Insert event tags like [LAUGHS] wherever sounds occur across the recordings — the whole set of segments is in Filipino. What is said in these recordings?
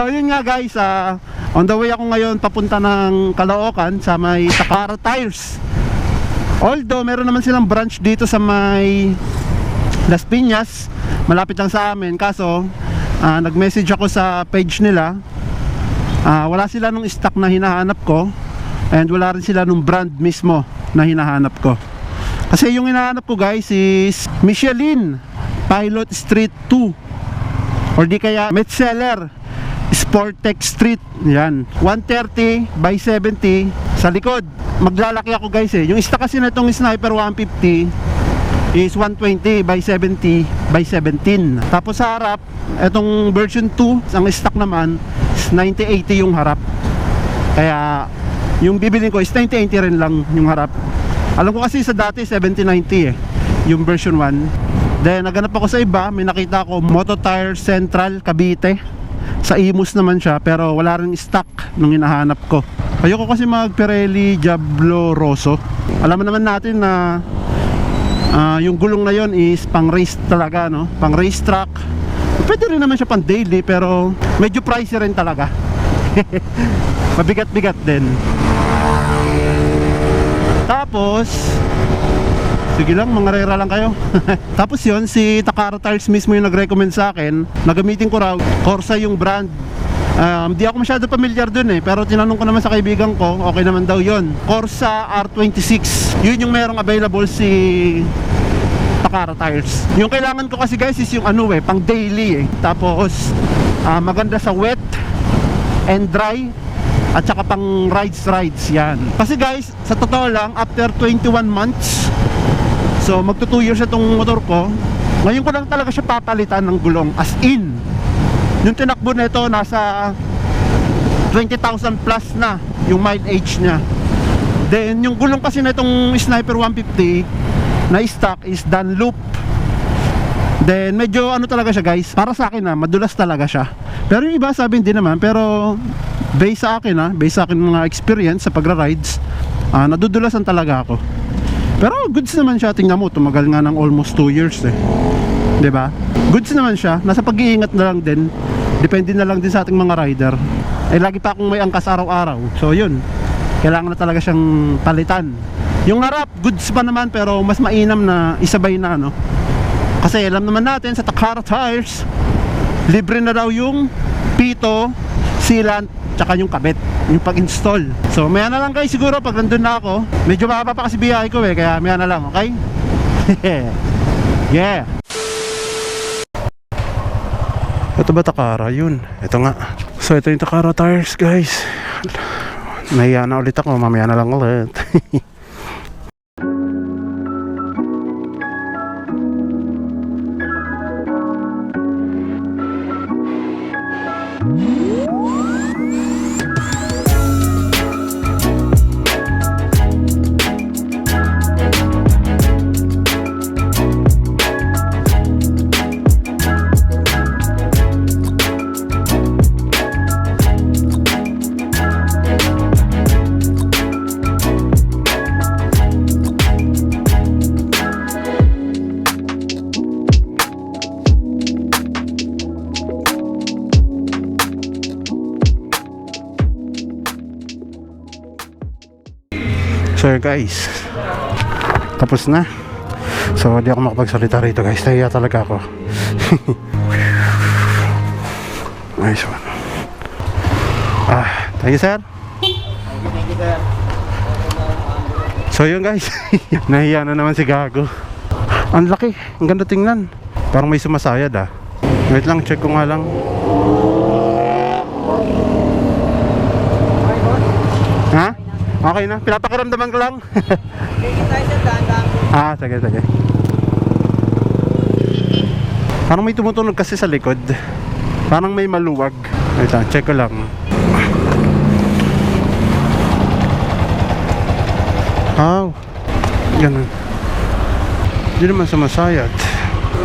So yun nga guys, ah, on the way ako ngayon papunta ng Caloocan sa may Takara Tires. Although meron naman silang branch dito sa may Las Piñas, malapit lang sa amin. Kaso ah, nag-message ako sa page nila. Ah, wala sila nung stock na hinahanap ko and wala rin sila nung brand mismo na hinahanap ko. Kasi yung hinahanap ko guys is Michelin Pilot Street 2 or di kaya Metzeler Sportec Street. Yan. 130 by 70 sa likod. Maglalaki ako guys eh. Yung stock kasi na itong Sniper 150 is 120 by 70 by 17 tapos sa harap itong version 2 ang stock naman is 9080 yung harap. Kaya yung bibilin ko is 9080 rin lang yung harap. Alam ko kasi sa dati 7090 eh yung version 1 then naganap ako sa iba. May nakita ako Moto Tire Central Cavite sa Imus naman siya pero wala rin stock nung hinahanap ko. Ayoko kasi mag Pirelli Diablo Rosso alam naman natin na ah, yung gulong na yon is pang race talaga no? Pang race track. Pwede rin naman siya pang daily pero medyo pricey rin talaga. [LAUGHS] Mabigat-bigat din. Tapos Sige lang, mga rera lang kayo. [LAUGHS] Tapos yon si Takara Tires mismo yung nag-recommend sa akin. Nagamitin ko raw, Corsa yung brand. Um, di ako masyado familiar dun eh. Pero tinanong ko naman sa kaibigan ko, okay naman daw yon Corsa R26. Yun yung merong available si Takara Tires. Yung kailangan ko kasi guys is yung ano eh, pang daily eh. Tapos ah, maganda sa wet and dry at saka pang rides rides yan. Kasi guys, sa totoo lang, after 21 months, so magto 2 years itong motor ko, ngayon ko lang talaga siya papalitan ng gulong as in. Yung tinakbo nito nasa 20,000 plus na yung mileage niya. Then yung gulong kasi na itong Sniper 150 na stock is Dunlop. Then medyo ano talaga siya guys, para sa akin na madulas talaga siya. Pero yung iba sabi hindi naman, pero based sa akin ha, based sa akin mga experience sa pagra-rides, ah, nadudulasan talaga ako. Pero goods naman siya, tingnan mo, tumagal nga ng almost 2 years eh. 'Di ba? Goods naman siya, nasa pag-iingat na lang din. Depende na lang din sa ating mga rider. Eh lagi pa akong may angkas araw-araw. So yun, kailangan na talaga siyang palitan. Yung harap, goods pa naman pero mas mainam na isabay na no. Kasi alam naman natin sa Takara Tires, libre na daw yung pito, sealant, tsaka yung kabit, yung pag-install. So maya na lang guys siguro pag nandun na ako. Medyo mahaba pa kasi biyahe ko eh, kaya maya na lang, okay? [LAUGHS] yeah. Ito ba Takara? Yun. Ito nga. So ito yung Takara tires guys. Nahiya na ulit ako. Mamaya na lang ulit. [LAUGHS] guys. Tapos na. So di ako makapagsalita rito guys. Nahiya talaga ako. [LAUGHS] Nice one. Ah, thank you sir. So yun guys. [LAUGHS] Nahiya na naman si Gago. Ang laki, ang ganda tingnan. Parang may sumasayad ah. Wait lang, check ko nga lang Ha? Okay na, pinapakiramdaman ko lang Ah, sige, sige. Parang may tumutunog kasi sa likod. Parang may maluwag. Wait lang, check ko lang. Wow. Ganun. Hindi naman sumasayad.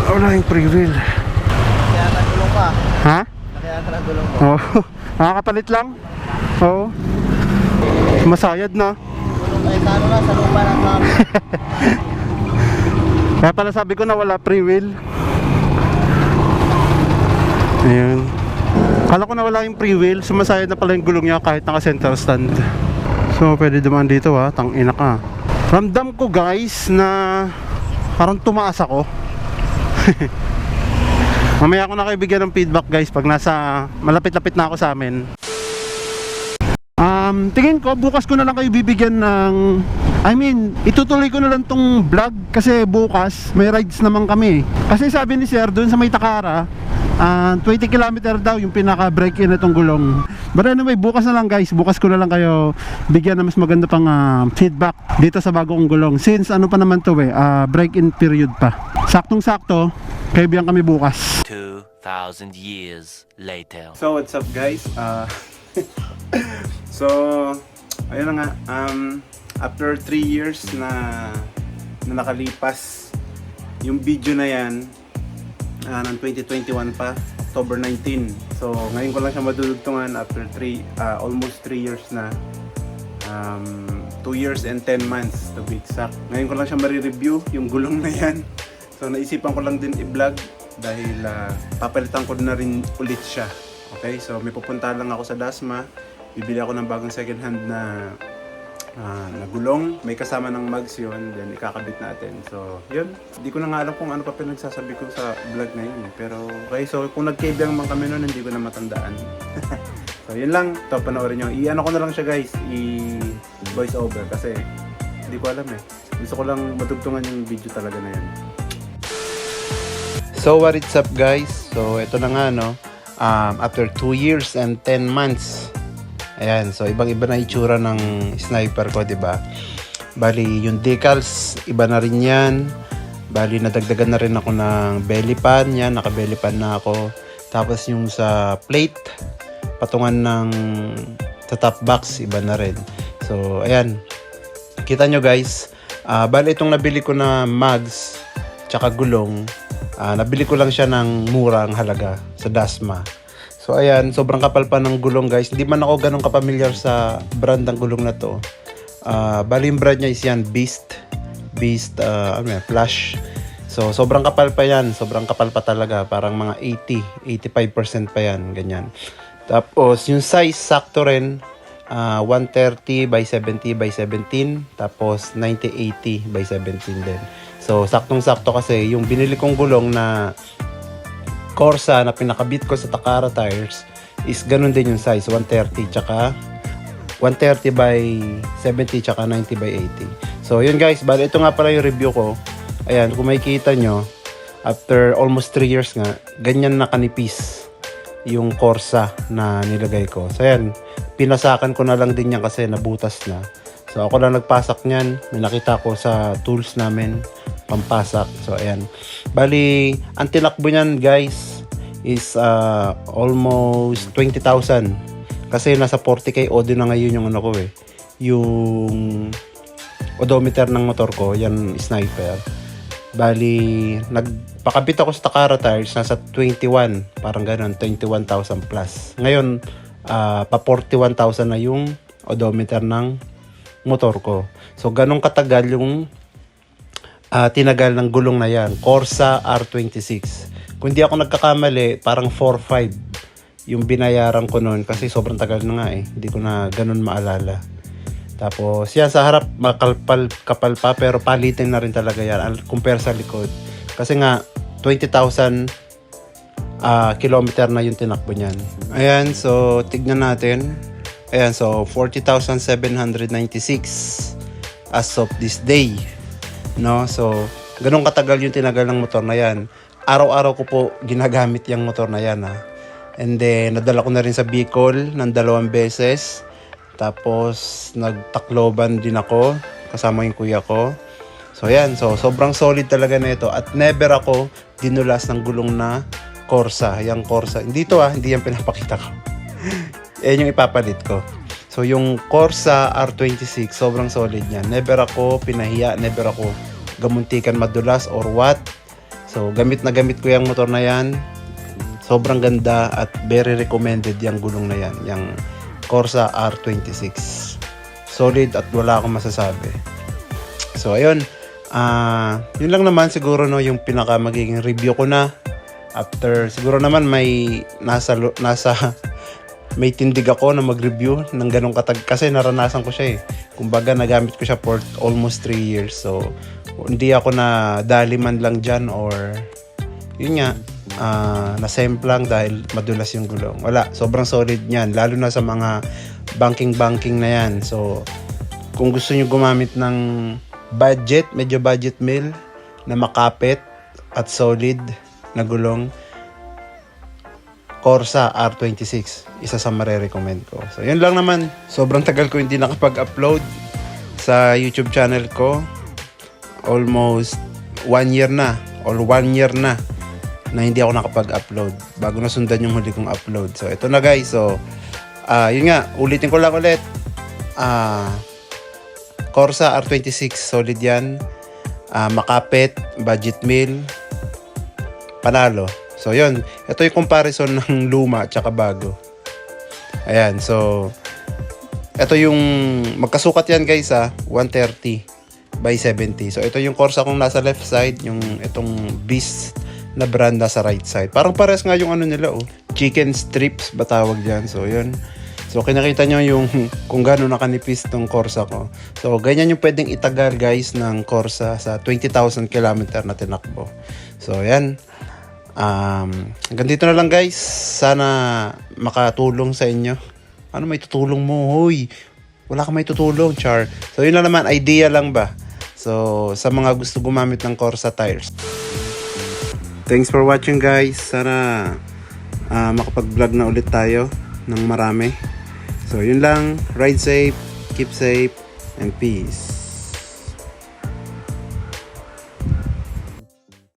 Wala yung pre-wheel. Kaya nagulong ka. Ha? Kaya nagulong ka. Oo. [LAUGHS] Nakakapalit lang? Oo. Masayad na. Ay talo na sa lupa ng. Kaya pala sabi ko na wala free will. Ayun. Kala ko na wala yung free wheel, sumasayad na pala yung gulong niya kahit naka center stand. So pwede dumaan dito ha, tang ina ka. Ramdam ko guys na parang tumaas ako. [LAUGHS] Mamaya ako na kayo bigyan ng feedback guys pag nasa malapit-lapit na ako sa amin. Um, tingin ko bukas ko na lang kayo bibigyan ng I mean, itutuloy ko na lang tong vlog kasi bukas may rides naman kami. Kasi sabi ni Sir doon sa may Takara, ah, 20 km daw yung pinaka break-in na itong gulong. But anyway, bukas na lang guys, bukas ko na lang kayo bigyan ng mas maganda pang ah, feedback dito sa bagong gulong. Since ano pa naman to eh, ah, break-in period pa. Saktong-sakto, kaibigan kami bukas. 2,000 years later. So what's up guys? Uh, [LAUGHS] so ayun na nga um, after 3 years na, na nakalipas yung video na yan uh, ng 2021 pa October 19 so ngayon ko lang siya madudugtungan after 3 uh, almost 3 years na um, 2 years and 10 months to be exact. Ngayon ko lang siya marireview yung gulong na yan. So naisipan ko lang din i-vlog dahil ah, papalitan ko na rin ulit siya. Okay? So may pupunta lang ako sa Dasma bibili ako ng bagong second hand na ah, na gulong. May kasama ng mags yun then ikakabit natin. So yun. Hindi ko na nga alam kung ano pa pinagsasabi ko sa vlog na yun eh. pero okay. So kung nagkaibang man kami noon hindi ko na matandaan. [LAUGHS] So yun lang. To panoorin nyo. I-ano ko na lang siya guys. I voice over. Kasi hindi ko alam eh. Gusto ko lang matugtungan yung video talaga na yun. So what is up guys? So ito na nga no. Um, after 2 years and 10 months. Ayan, so ibang-iba na itsura ng sniper ko, 'di ba? Bali, yung decals, iba na rin 'yan. Bali, nadagdagan na rin ako ng belly pan, 'yan, naka belly pan na ako. Tapos yung sa plate, patungan ng sa top box, iba na rin. So, ayan. Kita nyo guys, ah bali itong nabili ko na mags, tsaka gulong, Ah, nabili ko lang siya ng murang halaga sa Dasma. So ayan, sobrang kapal pa ng gulong guys. Hindi man ako ganun kapamilyar sa brand ng gulong na to. Ah, bali yung brand niya is yan, Beast. Beast, ah, ano yan, Flash. So sobrang kapal pa yan, sobrang kapal pa talaga. Parang mga 80, 85% pa yan, ganyan. Tapos yung size, sakto rin. ah, 130 by 70 by 17. Tapos 90-80 by 17 din. So, saktong-sakto kasi yung binili kong gulong na Corsa na pinakabit ko sa Takara tires is ganun din yung size, 130 tsaka 130 by 70 tsaka 90 by 80. So, yun guys, bali ito nga pala yung review ko. Ayan, kung makikita nyo, after almost 3 years nga, ganyan na kanipis yung Corsa na nilagay ko. So, ayan, pinasakan ko na lang din yan kasi nabutas na. So, ako lang nagpasak niyan. May nakita ko sa tools namin, pampasak. So, ayan. Bali, ang tinakbo niyan, guys, is uh, almost 20,000. Kasi nasa 40k odo na ngayon yung ano ko eh. Yung odometer ng motor ko, yan sniper. Bali, nagpakabit ako sa Takara tires, nasa 21, parang ganun, 21,000 plus. Ngayon, ah, pa 41,000 na yung odometer ng motor ko. So, ganun katagal yung ah, tinagal ng gulong na yan. Corsa R26. Kung di ako nagkakamali, parang 4.5 yung binayaran ko noon kasi sobrang tagal na nga eh. Hindi ko na ganun maalala. Tapos, yan sa harap, makalpal kapal pa pero palitin na rin talaga yan compare sa likod. Kasi nga, 20,000 ah kilometer na yung tinakbo niyan. Ayan, so tignan natin. Ayan, so 40,796 as of this day. No? So, ganun katagal yung tinagal ng motor na yan. Araw-araw ko po ginagamit yung motor na yan ha. And then, nadala ko na rin sa Bicol ng dalawang beses. Tapos, nagtakloban din ako kasama yung kuya ko. So, yan. So, sobrang solid talaga na ito. At never ako dinulas ng gulong na Corsa. Yung Corsa. Hindi to ah. Hindi yan pinapakita ko. [LAUGHS] yan yung ipapalit ko. So, yung Corsa R26, sobrang solid niya. Never ako pinahiya. Never ako gamuntikan madulas or what. So, gamit na gamit ko yung motor na yan. Sobrang ganda at very recommended yung gulong na yan. Yung Corsa R26. Solid at wala akong masasabi. So, ayun. Ah, yun lang naman siguro no yung pinaka magiging review ko na After, siguro naman may nasa, nasa, [LAUGHS] may tindig ako na mag-review ng ganong katag kasi naranasan ko siya eh. Kumbaga nagamit ko siya for almost 3 years. So, hindi ako na dali man lang dyan or yun nga, ah, nasemplang dahil madulas yung gulong. Wala, sobrang solid niyan. Lalo na sa mga banking-banking na yan. So, kung gusto nyo gumamit ng budget, medyo budget meal na makapit at solid na gulong, Corsa R26. Isa sa mare-recommend ko. So, yun lang naman. Sobrang tagal ko hindi nakapag-upload sa YouTube channel ko. Almost one year na or one year na na hindi ako nakapag-upload bago nasundan yung huli kong upload. So, ito na guys. So, ah yun nga, ulitin ko lang ulit. Ah, Corsa R26, solid yan. Ah, makapit, budget meal, panalo. So, yun. Ito yung comparison [LAUGHS] ng luma at bago. Ayan, so, ito yung, magkasukat yan guys ha, 130 by 70. So, ito yung Corsa kong nasa left side, yung itong Beast na brand nasa right side. Parang pares nga yung ano nila oh. Chicken strips ba tawag dyan? So, yun. So, kinakita nyo yung [LAUGHS] kung gaano nakanipis tong Corsa ko. So, ganyan yung pwedeng itagal guys ng Corsa sa 20,000 kilometer na tinakbo. So, yan. Um, hanggang dito na lang guys. Sana makatulong sa inyo. Ano may tutulong mo? Hoy, wala ka may tutulong, Char. So, yun lang naman. Idea lang ba? So, sa mga gusto gumamit ng Corsa tires. Thanks for watching guys. Sana ah, makapag-vlog na ulit tayo ng marami. So, yun lang. Ride safe, keep safe, and peace.